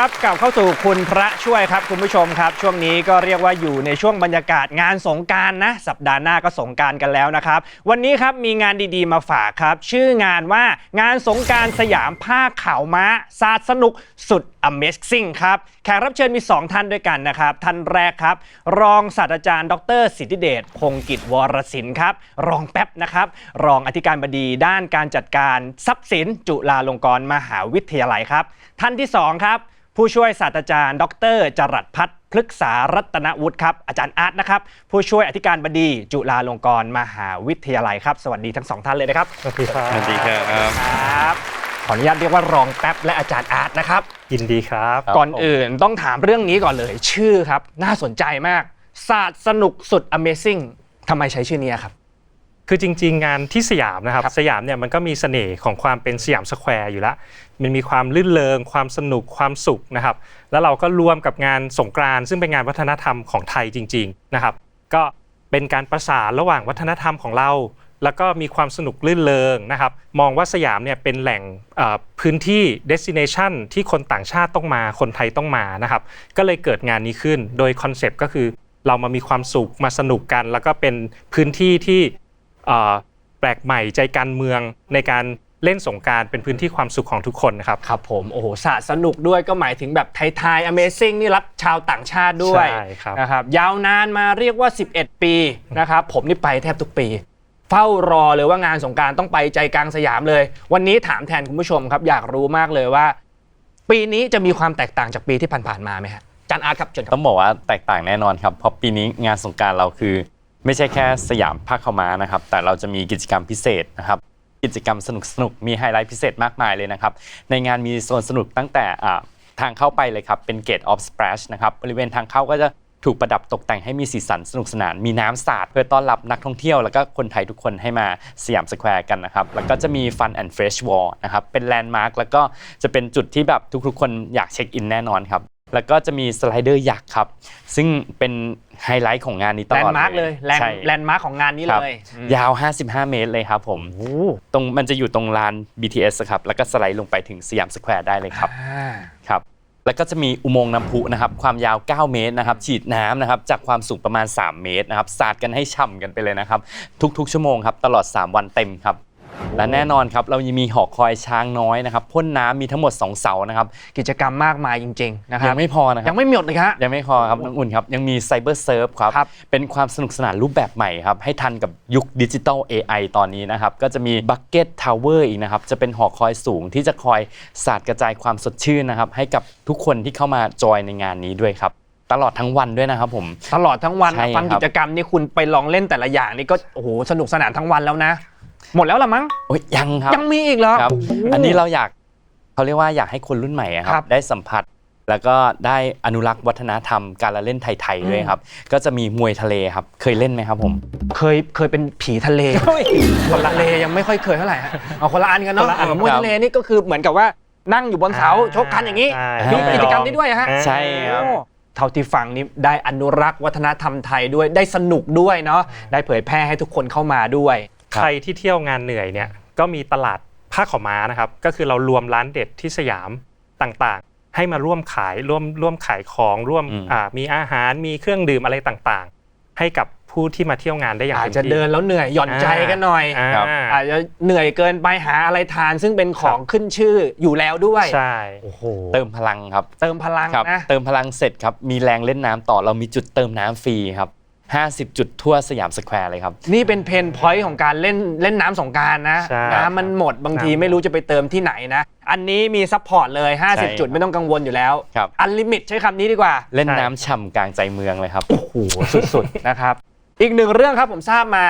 รับกลับเข้าสู่คุณพระช่วยครับคุณผู้ชมครับ ช่วงนี้ก็เรียกว่าอยู่ในช่วงบรรยากาศงานสงการนะ สัปดาห์หน้าก็สงการกันแล้วนะครับ วันนี้ครับมีงานดีๆมาฝากครับ ชื่องานว่างานสงการสยามผ้าขาวม้าศาสสนุกสุด Amazing ครับแขกรับเชิญมี 2 ท่านด้วยกันนะครับ ท่านแรกครับ รองศาสตราจารย์ ดรสิทธิเดชพงกิจวรศิลป์ครับ รองแป๊บนะครับ รองอธิการบดีด้านการจัดการทรัพย์สินจุฬาลงกรณ์มหาวิทยาลัยครับ ท่านที่สองครับ ผู้ช่วยศาสตราจารย์ ดรจรัสพัฒน์พฤกษารัตนวุฒิครับอาจารย์อาร์ตนะครับผู้ช่วยอธิการบดีจุฬาลงกรณ์มหาวิทยาลัยครับ สวัสดีทั้งสองท่านเลยนะครับสวัสดีครับสวัสดีครับครับขออนุญาตเรียกว่ารองแป๊บและอาจารย์อาร์ตนะครับ ยินดีครับครับก่อนอื่นต้องถามเรื่องนี้ก่อนเลย ชื่อครับ น่าสนใจมากศาสตร์สนุกสุด Amazing ทำไมใช้ชื่อนี้ครับ คือจริง ๆ งานที่สยามนะครับครับ สยามเนี่ยมันก็มีเสน่ห์ของความเป็นสยามสแควร์อยู่แล้วมันมีความลื่นเลงความสนุกความสุขนะครับ แล้วเราก็รวมกับงานสงกรานต์ซึ่งเป็นงานวัฒนธรรมของไทยจริง ๆนะครับ ก็เป็นการประสานระหว่างวัฒนธรรมของเรา แล้วก็มีความสนุกลื่นเลงนะครับ มองว่าสยามเนี่ยเป็นแหล่งเอ่อพื้นที่ destination ที่คนต่างชาติต้องมาคนไทยต้องมานะครับ ก็เลยเกิดงานนี้ขึ้นโดยคอนเซปต์ก็คือเรามามีความสุขมาสนุกกัน แล้วก็เป็นพื้นที่ที่เอ่อ แปลกใหม่ใจการเมืองในการเล่นสงกรารเป็นพื้นที่ความสุขของทุกคนนะครับครับผมโอ้โหศาสตร์สนุกด้วยก็หมายถึงแบบไทยๆ Amazing นี่รับชาวต่างชาติด้วยใช่ครับนะครับยาวนานมาเรียกว่า 11 ปีนะครับผมนี่ไปแทบทุกปี เฝ้ารอเลยว่างานสงกรารต้องไปใจกลางสยามเลย วันนี้ถามแทนคุณผู้ชมครับ อยากรู้มากเลยว่า ปีนี้จะมีความแตกต่างจากปีที่ผ่านๆมาไหมฮะอาจารย์อาร์ตครับเชิญครับต้องบอกว่าแตกต่างแน่นอนครับเพราะปีนี้งานสงกรารเราคือ ไม่ใช่แค่สยามภาคขาม้านะครับ แต่เราจะมีกิจกรรมพิเศษนะครับ กิจกรรมสนุกสนุกมีไฮไลท์พิเศษมากมายเลยนะครับ ในงานมีโซนสนุกตั้งแต่ทางเข้าไปเลยครับ เป็น Gate of Splash นะครับบริเวณทางเข้าก็จะถูกประดับตกแต่งให้มีสีสันสนุกสนาน มีน้ำสาดเพื่อต้อนรับนักท่องเที่ยว แล้วก็คนไทยทุกคนให้มาสยามสแควร์กันนะครับ แล้วก็จะมี Fun and Fresh Wall นะครับ เป็นแลนด์มาร์คแล้วก็จะเป็นจุดที่แบบทุกๆ คนอยากเช็คอินแน่นอนครับ แล้วก็จะมีสไลเดอร์ยักษ์ครับ ซึ่งเป็นไฮไลท์ของงานนี้ตแลลนอดด์มาร์กเลยแลนใช่ ด์แลนด์มาร์กของงานนี้ครับ เลยอืมยาว 55 เมตรเลยครับผม โอ้โหตรงมันจะอยู่ตรงลาน BTS อะครับ แล้วก็สไลด์ลงไปถึงสยามสแควร์ได้เลยครับ อ่า ครับ แล้วก็จะมีอุโมงค์น้ำพุนะครับ ความยาว 9 เมตรนะครับ ฉีดน้ำนะครับ จากความสูงประมาณ 3 เมตรนะครับ สาดกันให้ฉ่ำกันไปเลยนะครับ ทุกๆ ชั่วโมงครับ ตลอด 3 วันเต็มครับ และแน่นอนครับเรายังมีหอคอยช้างน้อยนะครับพ่นน้ำมีทั้งหมด 2 เสานะครับกิจกรรมมากมายจริง ๆ นะครัยับ งไม่พอนะครัยับ งไม่หมดเลยครับยังไม่พอครับน้องอุ่นครับ ยังมีไซเบอร์เซิร์ฟครับ ครับ เป็นความสนุกสนานรูปแบบใหม่ครับ ให้ทันกับยุคดิจิตอล AI ตอนนี้นะครับ ก็จะมีบั c เก็ตทาวเวอร์อีกนะครับ จะเป็นหอคอยสูงที่จะคอยสาดกระจายความสดชื่นนะครับ ให้กับทุกคนที่เข้ามาจอยในงานนี้ด้วยครับ ตลอดทั้งวันด้วยนะครับผม ตลอดทั้งวันใช่ฟังครับ กิจกรรมนี่คุณไปลองเล่นแต่ละอย่างนี่ก็โอ้โหสนุกสนานทั้งวันแล้วนะ หมดแล้วละมั้งโอ้ยยังครับยังมีอีกเหรอครับโโหอันนี้เราอยากเขาเรียกว่าอยากให้คนรุ่นใหม่อะคครัรับบ ได้สัมผัส แล้วก็ได้อนุรักษ์วัฒนธรรมการละเล่นไทยๆด้วยครับ ก็จะมีมวยทะเลครับ เคยเล่นไหมครับผม เคยเคยเป็นผีทะเลคนละทะเลยังไม่ค่อยเคยเท่าไหร่ฮะเอาคนละอันกันเนาะคนละอันเออมวยทะเลนี่ก็คือเหมือนกับว่านั่งอยู่บนเสาชกกันอย่างนี้ใช่มีอ่ากิจกรรมนี้ด้วยฮะอ่าใช่ครับ โอ้เท่าที่ฟังนี่ได้อนุรักษ์วัฒนธรรมไทยด้วยได้สนุกด้วยเนาะได้เผยแพร่ให้ทุกคนเข้ามาด้วย ใครที่เที่ยวงานเหนื่อยเนี่ยก็มีตลาดผ้าขาวม้านะครับ ก็คือเรารวมร้านเด็ดที่สยามต่างๆ ให้มาร่วมขายร่วมร่วมขายของร่วมอืมอ่ามีอาหารมีเครื่องดื่มอะไรต่างๆ ให้กับผู้ที่มาเที่ยวงานได้อย่างอาจเต็มจะที่เดินแล้วเหนื่อยหย่อนใจกันหน่อยอ่าครับอาจจะเหนื่อยเกินไปหาอะไรทาน ซึ่งเป็นของขึ้นชื่ออยู่แล้วด้วยใช่โอ้โหเติมพลังครับ เติมพลังครับนะเติมพลังเสร็จครับมีแรงเล่นน้ำต่อเรามีจุดเติมน้ำฟรีครับ 50 จุดทั่วสยามสแควร์เลยครับ นี่เป็นเพนพอยต์ของการเล่นเล่นน้ำสงกรารนะใช่น้ำมันหมดบางทีน้ำหมดไม่รู้จะไปเติมที่ไหนนะ อันนี้มีซัพพอร์ตเลย ใช่50 จุดไม่ต้องกังวลอยู่แล้วครับ อันลิมิตใช้คำนี้ดีกว่า เล่นใช่น้ำฉ่ำกลางใจเมืองเลยครับ โอ้โห สุดๆ นะครับ อีกหนึ่งเรื่องครับผมทราบมา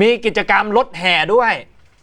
มีกิจกรรมรถแห่ด้วย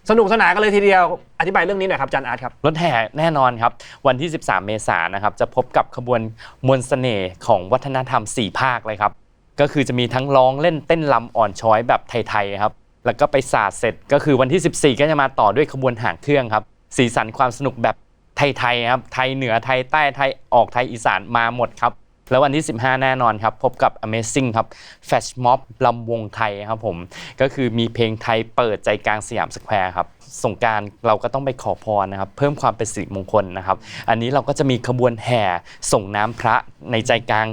สนุกสนานกันเลยทีเดียว อธิบายเรื่องนี้หน่อยครับอาจันอาร์ตครับ รถแห่แน่นอนครับ วันที่ 13 เมษายนนะครับ จะพบกับขบวนมวลเสน่ห์ของวัฒนธรรม 4 ภาคเลยครับ ก็คือจะมีทั้งร้องเล่นเต้นลำอ่อนช้อยแบบไทยๆครับ แล้วก็ไปสาดเสร็จก็คือวันที่ 14 ก็จะมาต่อด้วยขบวนหางเครื่องครับ สีสันความสนุกแบบไทยๆครับ ไทยเหนือไทยใต้ไทยออกไทยอีสานมาหมดครับ แล้ววันที่ 15 แน่นอนครับ พบกับ Amazing ครับ Flash Mob ลำวงไทยครับผม ก็คือมีเพลงไทยเปิดใจกลางสยามสแควร์ครับสงการเราก็ต้องไปขอพรนะครับ เพิ่มความเป็นสิริมงคลนะครับ อันนี้เราก็จะมีขบวนแห่ส่งน้ำพระในใจกลาง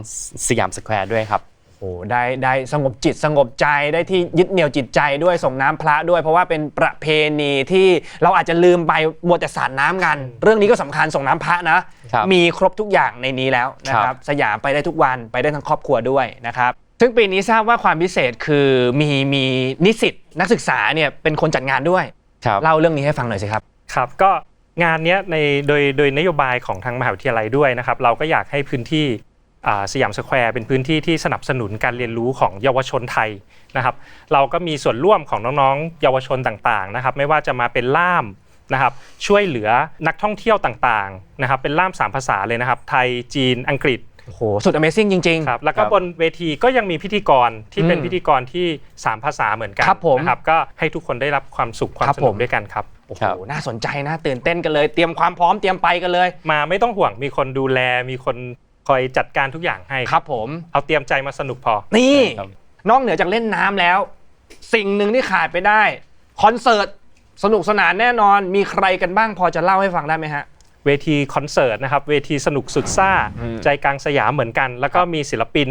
สยามสแควร์ด้วยครับ โอ้ได้ได้สงบจิตสงบใจได้ที่ยึดเหนี่ยวจิตใจด้วยส่งน้ำพระด้วย เพราะว่าเป็นประเพณีที่เราอาจจะลืมไปมัวแต่สาดน้ำกัน เรื่องนี้ก็สำคัญส่งน้ำพระนะครับมีครบทุกอย่างในนี้แล้วนะคครัรับบสยามไปได้ทุกวันไปได้ทั้งครอบครัวด้วยนะครับซึ่งปีนี้ทราบว่าความพิเศษคือมีมีนิสิตนักศึกษาเนี่ยเป็นคนจัดงานด้วยครับเล่าเรื่องนี้ให้ฟังหน่อยสิครับครับ ก็งานเนี้ยในโดยโดยนโยบายของทางมหาวิทยาลัยด้วยนะครับ เราก็อยากให้พื้นที่อ่า สยามสแควร์เป็นพื้นที่ที่สนับสนุนการเรียนรู้ของเยาวชนไทยนะครับ เราก็มีส่วนร่วมของน้องๆ เยาวชนต่างๆนะครับ ไม่ว่าจะมาเป็นล่ามนะครับ ช่วยเหลือนักท่องเที่ยวต่างๆนะครับ เป็นล่ามสามภาษาเลยนะครับ ไทยจีนอังกฤษโอ้โหสุด Amazing จริง ครับแล้วก็ครับบนเวทีก็ยังมีพิธีกรที่เป็นอืมพิธีกรที่สามภาษาเหมือนกันครับผม นะครับก็ให้ทุกคนได้รับความสุขความครับสผนุกมด้วยกันครับ ๆ โอ้โห ครับ น่าสนใจนะตื่นเต้นกันเลย เตรียมความพร้อมเตรียมไปกันเลย มาไม่ต้องห่วงมีคนดูแลมีคน คอยจัดการทุกอย่างให้ครับผม เอาเตรียมใจมาสนุกพอ นี่ ครับ นอกเหนือจากเล่นน้ำแล้ว สิ่งหนึ่งที่ขาดไปได้ คอนเสิร์ตสนุกสนานแน่นอนมีใครกันบ้างพอจะเล่าให้ฟังได้ไหมฮะ เวทีคอนเสิร์ตนะครับเวทีสนุกสุดซ่า อืม ใจกลางสยามเหมือนกัน แล้วก็มีศิลปิน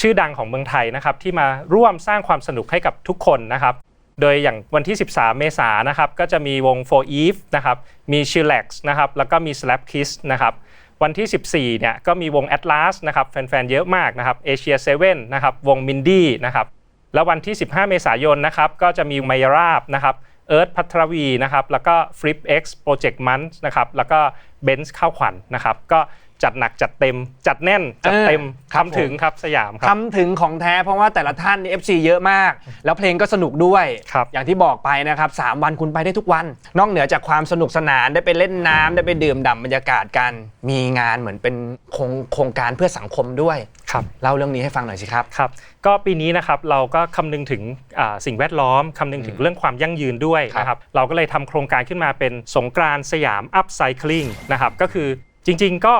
ชื่อดังของเมืองไทยนะครับที่มาร่วมสร้างความสนุกให้กับทุกคนนะครับ โดยอย่างวันที่ 13 เมษายนนะครับก็จะมีวง For Eve นะครับมี Chillax นะครับแล้วก็มี Slap Kiss นะครับ วันที่ 14 เนี่ยก็มีวง Atlas นะครับแฟนๆ เยอะมากนะครับ Asia 7นะครับวง Mindy นะครับแล้ววันที่ 15 เมษายนนะครับก็จะมีไมยราบนะครับเอิร์ธพัทรวีนะครับแล้วก็ Flip X Project Month นะครับแล้วก็ Benz ข้าวขวัญนะครับก็ จัดหนักจัดเต็ม จัดแน่นจัดเต็มเออครับทำถึงครับสยามครับทำถึงของแท้เพราะว่าแต่ละท่านนี่ FC เยอะมาก แล้วเพลงก็สนุกด้วย ครับอย่างที่บอกไปนะครับ 3 วันคุณไปได้ทุกวัน นอกเหนือจากความสนุกสนานได้ไปเล่นน้ำได้ไปดื่มด่ำบรรยากาศกัน มีงานเหมือนเป็นโครงโครงการเพื่อสังคมด้วยครับ เล่าเรื่องนี้ให้ฟังหน่อยสิครับ ครับก็ปีนี้นะครับเราก็คำนึงถึงอ่าสิ่งแวดล้อมคำนึงถึงเรื่องความยั่งยืนด้วยครับ นะครับเราก็เลยทำโครงการขึ้นมาเป็นสงกรานต์สยามอัพไซคลิงนะครับก็คือจริงๆก็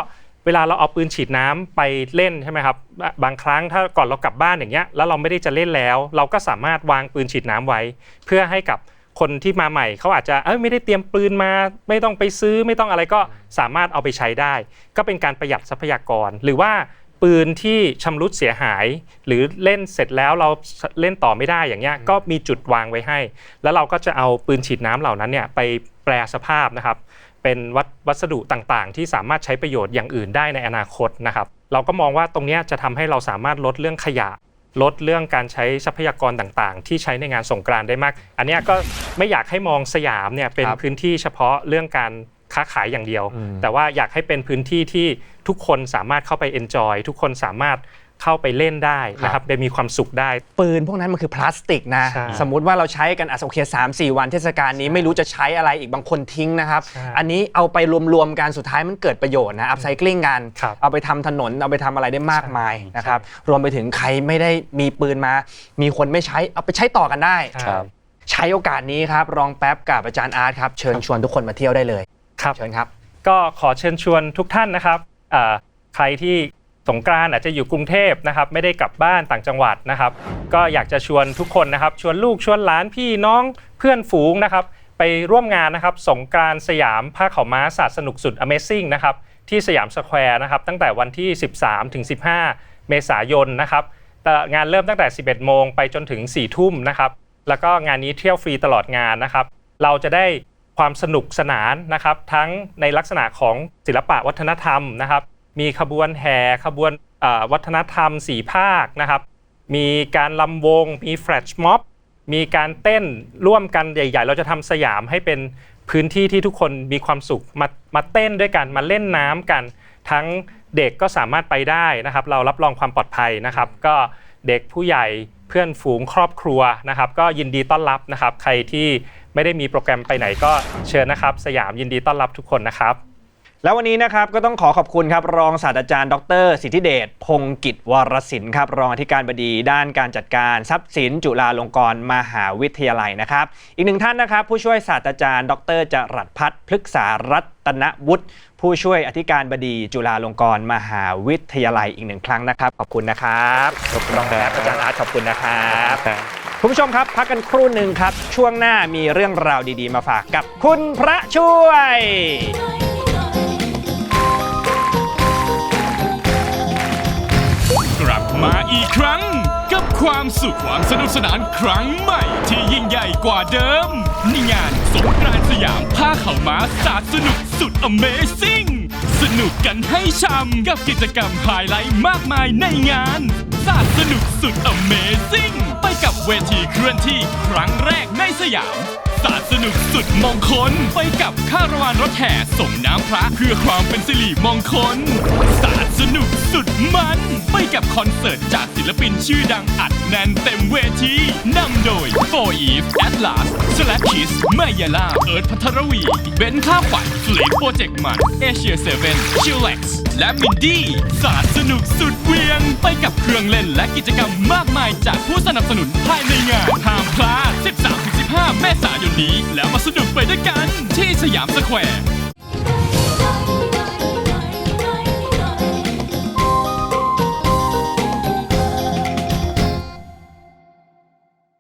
เวลาเราเอาปืนฉีดน้ำไปเล่นใช่ไหมครับบะบางครั้งถ้าก่อนเรากลับบ้านอย่างเงี้ยแล้วเราไม่ได้จะเล่นแล้ว เราก็สามารถวางปืนฉีดน้ำไว้ เพื่อให้กับคนที่มาใหม่เขาอาจจะเอ้ยไม่ได้เตรียมปืนมา ไม่ต้องไปซื้อไม่ต้องอะไรก็สามารถเอาไปใช้ได้ ก็เป็นการประหยัดทรัพยากร หรือว่าปืนที่ชำรุดเสียหาย หรือเล่นเสร็จแล้วเราเล่นต่อไม่ได้อย่างเงี้ยก็มีจุดวางไว้ให้ แล้วเราก็จะเอาปืนฉีดน้ำเหล่านั้นเนี่ยไปแปลสภาพนะครับ เป็นวัสวัสดุต่างๆ ที่สามารถใช้ประโยชน์อย่างอื่นได้ในอนาคตนะครับ เราก็มองว่าตรงเนี้ยจะทำให้เราสามารถลดเรื่องขยะ ลดเรื่องการใช้ทรัพยากรต่างๆ ที่ใช้ในงานสงกรานต์ได้มาก อันเนี้ยก็ไม่อยากให้มองสยามเนี่ยเป็นครับพื้นที่เฉพาะเรื่องการค้าขายอย่างเดียวอืมแต่ว่าอยากให้เป็นพื้นที่ที่ทุกคนสามารถเข้าไป enjoy ทุกคนสามารถ เข้าไปเล่นได้นะครับได้มีความสุขได้ ปืนพวกนั้นมันคือพลาสติกนะ ใช่สมมุติว่าเราใช้กันอะโอเคสามสี่วันเทศกาลนี้ไม่รู้จะใช้อะไรอีกบางคนทิ้งนะครับ ใช่อันนี้เอาไปรวมๆกันสุดท้ายมันเกิดประโยชน์นะอัพไซคลิงกัน ครับเอาไปทำถนนเอาไปทำอะไรได้มากมายนะครับ รวมไปถึงใครไม่ได้มีปืนมา มีคนไม่ใช้เอาไปใช้ต่อกันได้ครับ ใช้โอกาสนี้ครับรองแป๊บกับอาจารย์อาร์ตครับเชิญชวนทุกคนมาเที่ยวได้เลยครับ เชิญครับ ก็ขอเชิญชวนทุกท่านนะครับอ่าใครที่ สงกรานต์อาจจะอยู่กรุงเทพนะครับไม่ได้กลับบ้านต่างจังหวัดนะครับ ก็อยากจะชวนทุกคนนะครับ ชวนลูกชวนหลานพี่น้องเพื่อนฝูงนะครับ ไปร่วมงานนะครับสงกรานต์สยามผ้าขาวม้าศาสตร์สนุกสุด Amazing นะครับที่สยามสแควร์นะครับตั้งแต่วันที่ 13ถึง15 เมษายนนะครับงานเริ่มตั้งแต่ 11 โมงไปจนถึง 4 ทุ่มนะครับแล้วก็งานนี้เที่ยวฟรีตลอดงานนะครับ เราจะได้ความสนุกสนานนะครับ ทั้งในลักษณะของศิลปะวัฒนธรรมนะครับ มีขบวนแห่ขบวนวัฒนธรรมสีภาคนะครับ มีการลำวง มีแฟลชม็อบ มีการเต้นร่วมกันใหญ่ ๆ เราจะทำสยามให้เป็นพื้นที่ที่ทุกคนมีความสุขมามาเต้นด้วยกันมาเล่นน้ำกัน ทั้งเด็กก็สามารถไปได้นะครับ เรารับรองความปลอดภัยนะครับ ก็เด็กผู้ใหญ่เพื่อนฝูงครอบครัวนะครับ ก็ยินดีต้อนรับนะครับ ใครที่ไม่ได้มีโปรแกรมไปไหนก็เชิญนะครับ สยามยินดีต้อนรับทุกคนนะครับ แล้ววันนี้นะครับก็ต้องขอขอบคุณครับรองศาสตราจารย์ ดร สิทธิเดชพงกิจวรศิลป์ครับรองอธิการบดีด้านการจัดการทรัพย์สิน จุฬาลงกรณ์มหาวิทยาลัยนะครับ อีกหนึ่งท่านนะครับ ผู้ช่วยศาสตราจารย์ ดรจรัสพัฒน์พฤกษารัตนวุฒิผู้ช่วยอธิการบดีจุฬาลงกรณ์มหาวิทยาลัยอีกหนึ่งครั้งนะครับ ขอบคุณนะครับขอบคุณรองครับอาจารย์อาร์ตขอบคุณนะครับคุณผู้ชมครับ พักกันครู่หนึ่งครับ ช่วงหน้ามีเรื่องราวดี ๆ มาฝากกับคุณพระช่วย มาอีกครั้ง กับความสุขความสนุกสนานครั้งใหม่ที่ยิ่งใหญ่กว่าเดิมในงานสงกรานต์สยามผ้าขาวม้าสาดสนุกสุด Amazing สนุกกันให้ช่ำกับกิจกรรมไฮไลท์มากมายในงานสาดสนุกสุด Amazing ไปกับเวทีเคลื่อนที่ครั้งแรกในสยาม สาดสนุกสุดมงคล ไปกับข้าราวานรถแห่ส่งน้ำพระเพื่อความเป็นสิริมงคล สาดสนุกสุดมัน ไปกับคอนเสิร์ตจากศิลปินชื่อดังอัดแน่นเต็มเวทีนำโดย For Eve Atlas s l a p Kiss มายาลาเอิร์ธพัทรวี เบนข้าฝันฟลิปโปรเจกต์มันเอเชีย7 Chillax และมินดี้สาดสนุกสุดเวียง ไปกับเครื่องเล่นและกิจกรรมมากมายจากผู้สนับสนุนภายในงานห้ามพลาด 13-15 เมษายนนี้ แล้วมาสนุกไปด้วยกันที่สยามสแควร์